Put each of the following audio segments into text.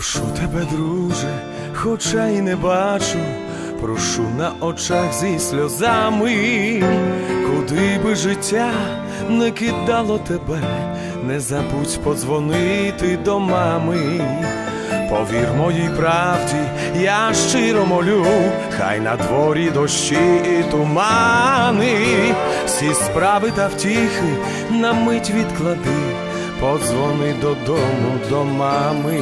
Прошу тебе, друже, хоча й не бачу, прошу на очах зі сльозами, куди би життя не кидало тебе, не забудь подзвонити до мами. Повір моїй правді, я щиро молю, хай на дворі дощі і тумани, всі справи та втіхи на мить відклади, подзвони додому до мами.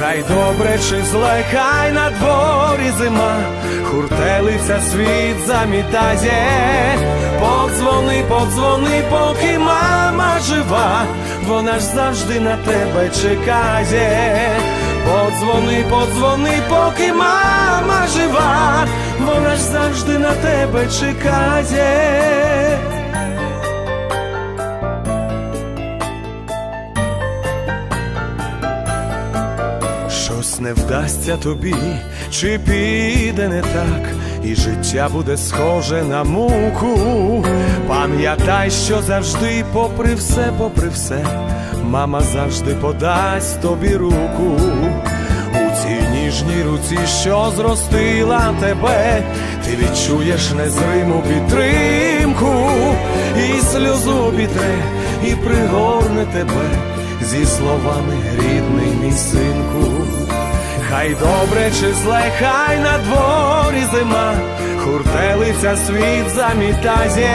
Хай добре чи зле, хай на дворі зима, хуртелиця світ замітає, подзвони, подзвони, поки мама жива, вона ж завжди на тебе чекає. Подзвони, подзвони, поки мама жива, вона ж завжди на тебе чекає. Щось не вдасться тобі, чи піде не так, і життя буде схоже на муку. Пам'ятай, що завжди, попри все, попри все, мама завжди подасть тобі руку. У цій ніжній руці, що зростила тебе, ти відчуєш незриму підтримку, і сльозу обітре, і пригорне тебе зі словами рідний мій синку. Хай добре чи зле, хай на дворі зима, хуртелиця світ замітає,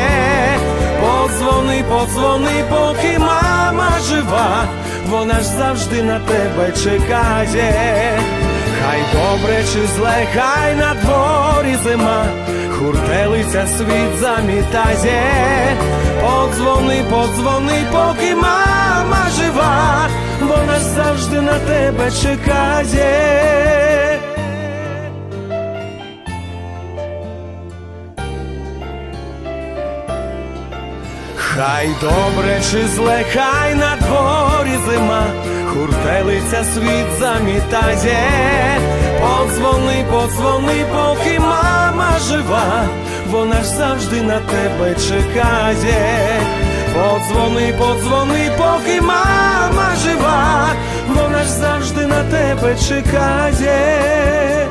подзвони, подзвони, поки мама жива, вона ж завжди на тебе чекає. Хай добре чи зле, хай на дворі зима, хуртелиця світ замітає, подзвони, подзвони, поки мама жива, завжди на тебе чекає. Хай добре чи зле, хай на дворі зима, хуртелиця світ замітає, подзвони, подзвони, поки мама жива, вона ж завжди на тебе чекає. Подзвони, подзвони, поки мама чекає